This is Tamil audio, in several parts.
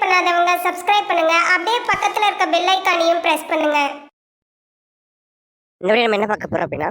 பண்ணாதவங்க சப்ஸ்கிரைப் பண்ணுங்க. அப்படியே பக்கத்துல இருக்க பெல் ஐக்கானையும் பிரஸ் பண்ணுங்க. இந்த நம்ம என்ன பார்க்க போறோம் அப்படின்னா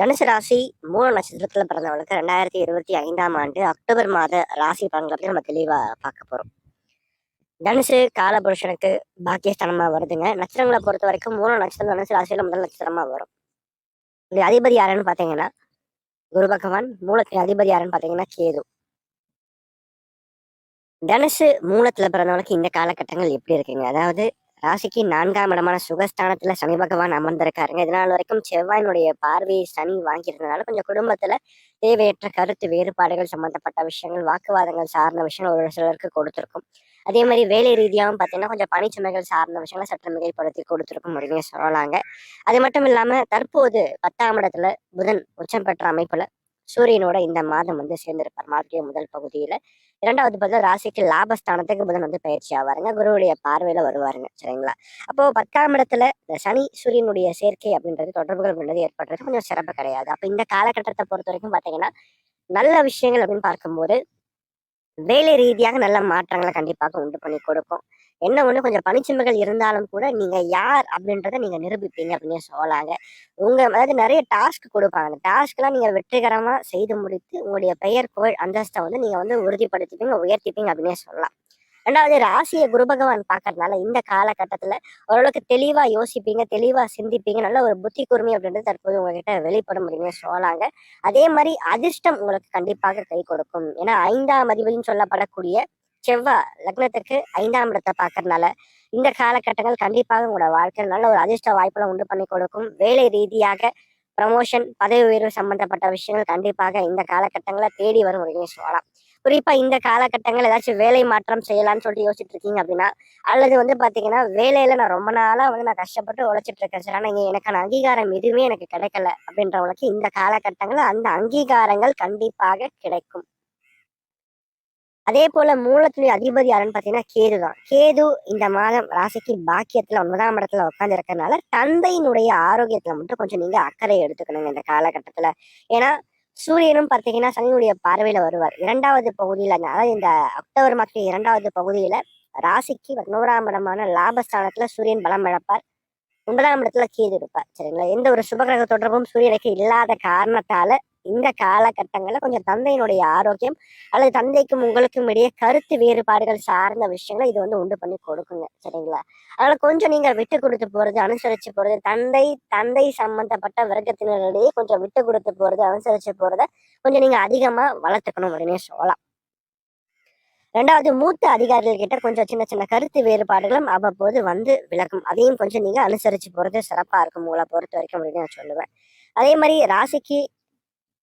தனுசு ராசி மூல நட்சத்திரத்துல பிறந்தவங்களுக்கு ரெண்டாயிரத்தி இருபத்தி ஐந்தாம் ஆண்டு அக்டோபர் மாத ராசி பலன்களை பற்றி நம்ம தெளிவா பார்க்க போறோம். தனுசு காலபுருஷனுக்கு பாக்கியஸ்தானமா வருதுங்க. நட்சத்திரங்களை பொறுத்த வரைக்கும் மூணு நட்சத்திரம் தனுசு ராசியில முதல் நட்சத்திரமா வரும். இது அதிபதி யாருன்னு பாத்தீங்கன்னா குரு பகவான் மூலத்தின் அதிபதி யாருன்னு பாத்தீங்கன்னா கேது. தனுசு மூலத்துல பிறந்தவனுக்கு இந்த காலகட்டங்கள் எப்படி இருக்குங்க? அதாவது ராசிக்கு நான்காம் இடமான சுகஸ்தானத்துல சனி பகவான் அமர்ந்திருக்காருங்க. இதனால் வரைக்கும் செவ்வாயினுடைய பார்வையை சனி வாங்கியிருந்தனால கொஞ்சம் குடும்பத்துல தேவையற்ற கருத்து வேறுபாடுகள் சம்பந்தப்பட்ட விஷயங்கள் வாக்குவாதங்கள் சார்ந்த விஷயங்கள் ஒரு சிலருக்கு கொடுத்திருக்கும். அதே மாதிரி வேலை ரீதியாகவும் பார்த்தீங்கன்னா கொஞ்சம் பணிச்சுமைகள் சார்ந்த விஷயங்களை சற்று மிகைப்படுத்தி கொடுத்துருக்கும் அப்படின்னு சொல்லலாங்க. அது மட்டும் இல்லாம தற்போது பத்தாம் இடத்துல புதன் உச்சம் பெற்ற அமைப்புல சூரியனோட இந்த மாதம் வந்து சேர்ந்திருப்பார். மாதத்துடைய முதல் பகுதியில இரண்டாவது பார்த்தா ராசிக்கு லாபஸ்தானத்துக்கு புதன் வந்து பயிற்சி ஆவாருங்க. குருவுடைய பார்வையில வருவாருங்க. சரிங்களா? அப்போ பத்தாம் இடத்துல இந்த சனி சூரியனுடைய சேர்க்கை அப்படின்றது தொடர்புகள் அப்படின்றது ஏற்படுறது கொஞ்சம் சிறப்பு கிடையாது. அப்ப இந்த காலகட்டத்தை பொறுத்த வரைக்கும் பாத்தீங்கன்னா நல்ல விஷயங்கள் அப்படின்னு பார்க்கும்போது வேலை ரீதியாக நல்ல மாற்றங்களை கண்டிப்பாக உண்டு பண்ணி கொடுக்கும். என்ன ஒண்ணு கொஞ்சம் பனிச்சுமைகள் இருந்தாலும் கூட நீங்க யார் அப்படின்றத நீங்க நிரூபிப்பீங்க அப்படின்னு சொல்லலாங்க உங்க அதாவது நிறைய டாஸ்க் கொடுப்பாங்க. அந்த டாஸ்க்லாம் நீங்க வெற்றிகரமா செய்து முடித்து உங்களுடைய பெயர் புகழ் அந்தஸ்தை வந்து நீங்க வந்து உறுதிப்படுத்திப்பீங்க உயர்த்திப்பீங்க அப்படின்னே சொல்லலாம். ரெண்டாவது ராசியை குரு பகவான் பார்க்கறதுனால இந்த காலகட்டத்துல ஓரளவுக்கு தெளிவா யோசிப்பீங்க தெளிவா சிந்திப்பீங்க நல்ல ஒரு புத்தி கூர்மை அப்படின்றது தற்போது உங்ககிட்ட வெளிப்படும் அப்படின்னு சொல்லலாங்க அதே மாதிரி அதிர்ஷ்டம் உங்களுக்கு கண்டிப்பாக கை கொடுக்கும். ஏன்னா ஐந்தாம் அதிபதினு சொல்லப்படக்கூடிய செவ்வாய் லக்னத்துக்கு ஐந்தாம் இடத்தை பார்க்கறதுனால இந்த காலகட்டங்கள் கண்டிப்பாக உங்களோட வாழ்க்கையில் நல்ல ஒரு அதிர்ஷ்ட வாய்ப்புகளை உண்டு பண்ணி கொடுக்கும். வேலை ரீதியாக ப்ரமோஷன் பதவி உயர்வு சம்பந்தப்பட்ட விஷயங்கள் கண்டிப்பாக இந்த காலகட்டங்களை தேடி வரும் அப்படின்னு சொல்லலாம். குறிப்பா இந்த காலகட்டங்கள் ஏதாச்சும் வேலை மாற்றம் செய்யலாம்னு சொல்லிட்டு யோசிச்சுட்டு இருக்கீங்க அப்படின்னா அல்லது வந்து பாத்தீங்கன்னா வேலையில நான் ரொம்ப நாளா வந்து நான் கஷ்டப்பட்டு உழைச்சிட்டு இருக்கேன் சார். ஆனா எனக்கான அங்கீகாரம் எதுவுமே எனக்கு கிடைக்கல அப்படின்றவங்களுக்கு இந்த காலகட்டங்களில் அந்த அங்கீகாரங்கள் கண்டிப்பாக கிடைக்கும். அதே போல மூலத்துடைய அதிபதி யாருன்னு பாத்தீங்கன்னா கேது தான். கேது இந்த மாதம் ராசிக்கு பாக்கியத்துல ஒன்பதாம் இடத்துல உட்கார்ந்து இருக்கிறதுனால தந்தையினுடைய ஆரோக்கியத்துல மட்டும் கொஞ்சம் நீங்க அக்கறை எடுத்துக்கணுங்க இந்த காலகட்டத்துல. ஏன்னா சூரியனும் பார்த்தீங்கன்னா சனியுடைய பார்வையில வருவார். இரண்டாவது பகுதியில அதாவது இந்த அக்டோபர் மாதத்தின் இரண்டாவது பகுதியில ராசிக்கு பதினோராம் இடமான லாபஸ்தானத்துல சூரியன் பலம் இழப்பார். ஒன்பதாம் இடத்துல கீது இருப்பார். சரிங்களா? எந்த ஒரு சுபகிரக தொடர்பும் சூரியனுக்கு இல்லாத காரணத்தால இந்த காலகட்டங்களில் கொஞ்சம் தந்தையினுடைய ஆரோக்கியம் அல்லது தந்தைக்கும் உங்களுக்கும் இடையே கருத்து வேறுபாடுகள் சார்ந்த விஷயங்களை இது வந்து உண்டு பண்ணி கொடுக்குங்க. சரிங்களா? அதனால கொஞ்சம் நீங்கள் விட்டு கொடுத்து போறது அனுசரிச்சு போறது தந்தை தந்தை சம்பந்தப்பட்ட வர்க்கத்தினரிடையே கொஞ்சம் விட்டு கொடுத்து போறது அனுசரிச்சு போறத கொஞ்சம் நீங்க அதிகமா வளர்த்துக்கணும் அப்படின்னே சொல்லலாம். ரெண்டாவது மூத்த அதிகாரிகள் கிட்ட கொஞ்சம் சின்ன சின்ன கருத்து வேறுபாடுகளும் அவ்வப்போது வந்து விளக்கும் அதையும் கொஞ்சம் நீங்க அனுசரிச்சு போறது சிறப்பா இருக்கும் உங்களை பொறுத்த வரைக்கும் அப்படின்னு நான் சொல்லுவேன். அதே மாதிரி ராசிக்கு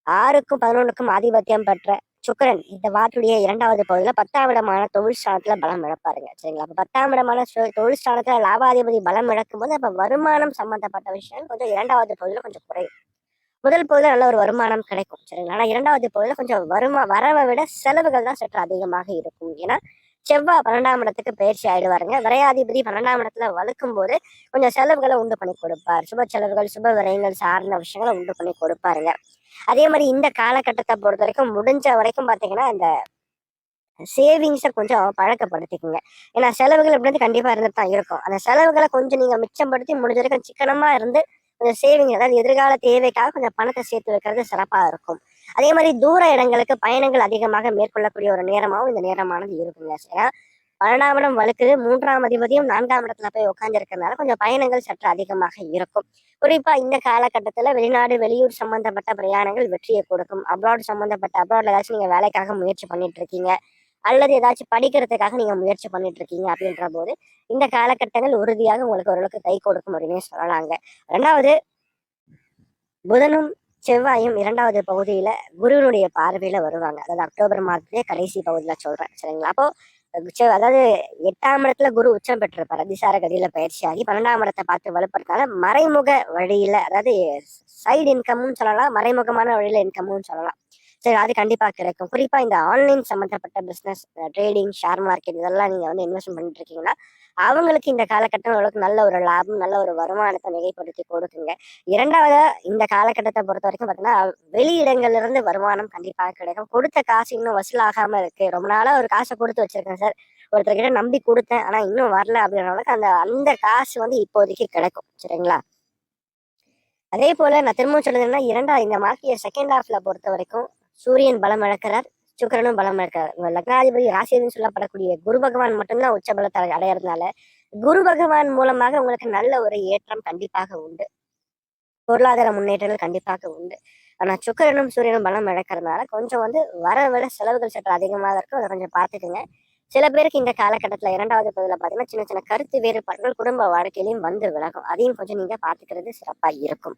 ஆறுக்கும் பதினொன்றுக்கும் ஆதிபத்தியம் பெற்ற சுக்கரன் இந்த வாட்டுடைய இரண்டாவது பகுதியில் பத்தாம் இடமான தொழில் ஸ்தானத்துல பலம் இழப்பாருங்க. சரிங்களா? அப்போ பத்தாம் இடமான தொழில் ஸ்தானத்துல லாபாதிபதி பலம் இழக்கும் போது அப்போ வருமானம் சம்பந்தப்பட்ட விஷயம் கொஞ்சம் இரண்டாவது பகுதியில் கொஞ்சம் குறையும். முதல் பகுதியில் நல்ல ஒரு வருமானம் கிடைக்கும். சரிங்களா? ஆனால் இரண்டாவது பகுதியில் கொஞ்சம் வருமா வரவை விட செலவுகள் தான் சற்று அதிகமாக இருக்கும். ஏன்னா செவ்வாய் பன்னெண்டாம் இடத்துக்கு பயிற்சி ஆயிடுவாருங்க. விரையாதிபதி பன்னெண்டாம் இடத்துல வளர்க்கும் போது கொஞ்சம் செலவுகளை உண்டு பண்ணி கொடுப்பார். சுப செலவுகள் சுப விரயங்கள் சார்ந்த விஷயங்களை உண்டு பண்ணி கொடுப்பாருங்க. அதே மாதிரி இந்த காலகட்டத்தை பொறுத்த வரைக்கும் முடிஞ்ச வரைக்கும் பார்த்தீங்கன்னா இந்த சேவிங்ஸை கொஞ்சம் பழக்கப்படுத்திக்கோங்க. ஏன்னா செலவுகள் அப்படின்றது கண்டிப்பாக இருந்துட்டு தான் இருக்கும். அந்த செலவுகளை கொஞ்சம் நீங்கள் மிச்சப்படுத்தி முடிஞ்ச வரைக்கும் சிக்கனமாக இருந்து கொஞ்சம் சேவிங் அதாவது எதிர்கால தேவைக்காக கொஞ்சம் பணத்தை சேர்த்து வைக்கிறது சிறப்பாக இருக்கும். அதே மாதிரி தூர இடங்களுக்கு பயணங்கள் அதிகமாக மேற்கொள்ளக்கூடிய ஒரு நேரமாகவும் இந்த நேரமானது இருக்குங்க. ஏன்னா பன்னெண்டாம் இடம் வழக்கு மூன்றாம் அதிபதியும் நான்காம் இடத்துல போய் உட்காந்துருக்கறதுனால கொஞ்சம் பயணங்கள் சற்று அதிகமாக இருக்கும். குறிப்பா இந்த காலகட்டத்துல வெளிநாடு வெளியூர் சம்பந்தப்பட்ட பிரயாணங்கள் வெற்றியை கொடுக்கும். அப்ராட் சம்பந்தப்பட்ட அப்ராட்ல ஏதாச்சும் நீங்க வேலைக்காக முயற்சி பண்ணிட்டு இருக்கீங்க அல்லது ஏதாச்சும் படிக்கிறதுக்காக நீங்க முயற்சி பண்ணிட்டு இருக்கீங்க அப்படின்ற போது இந்த காலகட்டங்கள் உறுதியாக உங்களுக்கு ஓரளவுக்கு கை கொடுக்கும் அப்படின்னு சொல்லலாங்க. ரெண்டாவது புதனும் செவ்வாயும் இரண்டாவது பகுதியில குருவினுடைய பார்வையில வருவாங்க. அதாவது அக்டோபர் மாதத்திலே கடைசி பகுதியில சொல்றேன். சரிங்களா? அப்போ உச்ச அதாவது எட்டாம் இடத்துல குரு உச்சம் பெற்றிருப்பார். அதிசார கதியில பயிற்சியாகி பன்னெண்டாம் இடத்தை பார்த்து வலுப்படுறதுனால மறைமுக வழியில அதாவது சைடு இன்கம்னு சொல்லலாம் மறைமுகமான வழியில இன்கம்னு சொல்லலாம். சரி அது கண்டிப்பாக கிடைக்கும். குறிப்பாக இந்த ஆன்லைன் சம்மந்தப்பட்ட பிஸ்னஸ் ட்ரேடிங் ஷேர் மார்க்கெட் இதெல்லாம் நீங்கள் வந்து இன்வெஸ்ட் பண்ணிட்டு இருக்கீங்கன்னா அவங்களுக்கு இந்த காலகட்டம் அளவுக்கு நல்ல ஒரு லாபம் நல்ல ஒரு வருமானத்தை மிகைப்படுத்தி கொடுக்குங்க. இரண்டாவது இந்த காலகட்டத்தை பொறுத்த வரைக்கும் பார்த்தீங்கன்னா வெளியிடங்கள்லேருந்து வருமானம் கண்டிப்பாக கிடைக்கும். கொடுத்த காசு இன்னும் வசூலாகாமல் இருக்கு. ரொம்ப நாளாக ஒரு காசை கொடுத்து வச்சிருக்கேன் சார். ஒருத்தர்கிட்ட நம்பி கொடுத்தேன். ஆனால் இன்னும் வரல அப்படின்றவங்களுக்கு அந்த அந்த காசு வந்து இப்போதைக்கு கிடைக்கும். சரிங்களா? அதே போல நான் திரும்பவும் சொல்லுதுன்னா இரண்டா இந்த மார்க்கிய செகண்ட் ஹாஃப்ல பொறுத்த வரைக்கும் சூரியன் பலம் இழக்கிறார் சுக்கரனும் பலம் இழக்கிறார். உங்க லக்னாதிபதி ராசின்னு சொல்லப்படக்கூடிய குரு பகவான் மட்டும்தான் உச்ச பலத்தை அடையறதுனால குரு பகவான் மூலமாக உங்களுக்கு நல்ல ஒரு ஏற்றம் கண்டிப்பாக உண்டு. பொருளாதார முன்னேற்றங்கள் கண்டிப்பாக உண்டு. ஆனா சுக்கரனும் சூரியனும் பலம் இழக்கிறதுனால கொஞ்சம் வந்து வர விட செலவுகள் சற்று அதிகமாக இருக்கும். அதை கொஞ்சம் பார்த்துக்குங்க. சில பேருக்கு இந்த காலகட்டத்தில் இரண்டாவது பகுதியில் பார்த்தீங்கன்னா சின்ன சின்ன கருத்து வேறுபாடுகள் குடும்ப வாழ்க்கையிலையும் வந்து விலகும். அதையும் கொஞ்சம் நீங்கள் பார்த்துக்கிறது சிறப்பாக இருக்கும்.